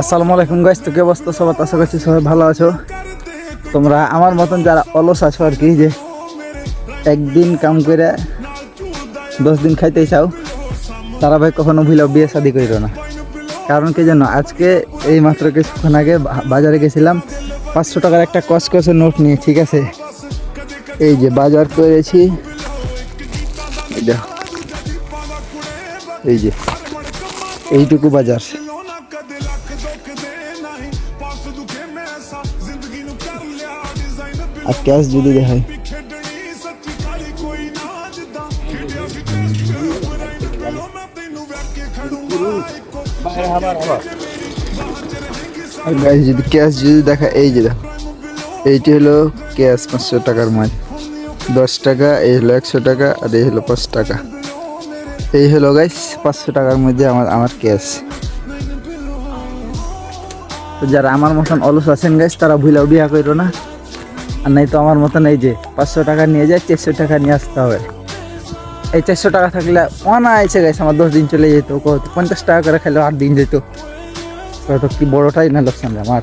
আসসালামু আলাইকুম গাইস তো কি অবস্থা? সবার আশা করছি সবাই ভালো আছো। তোমরা আমার মতন যারা অলস আছো আর কি যে একদিন কাম করে দশ দিন খাইতে চাও, তারা ভাই কখনো ভুলেও বিয়ে শাদি করিল না। কারণ কি জানো, আজকে এই মাত্র কিছুক্ষণ আগে বাজারে গেছিলাম, পাঁচশো টাকার একটা কসকসের নোট নিয়ে, ঠিক আছে? এই যে বাজার করেছি। এই যে, এইটুকু বাজার। আর ক্যাশ যদি দেখায় আর গাইস যদি ক্যাশ যদি দেখা এই যে দেখো এইটি হলো ক্যাশ পাঁচশো টাকার মাল দশ টাকা এই হলো একশো টাকা আর এই হলো পাঁচ টাকা এই হলো গাইস পাঁচশো টাকার মধ্যে আমার আমার ক্যাশ তো যারা আমার মতন অলস আছেন গাইস তারা ভুলেও বিয়া করো না। আর নাই তো আমার মতন এই যে পাঁচশো টাকা নিয়ে যায়, চারশো টাকা নিয়ে আসতে হবে। এই চারশো টাকা থাকলে অনায়াসে গেছে আমার দশ দিন চলে যেত, কত? পঞ্চাশ টাকা করে খেলে আট দিন যেত। কত কি বড়টাই না লোকসান আমার।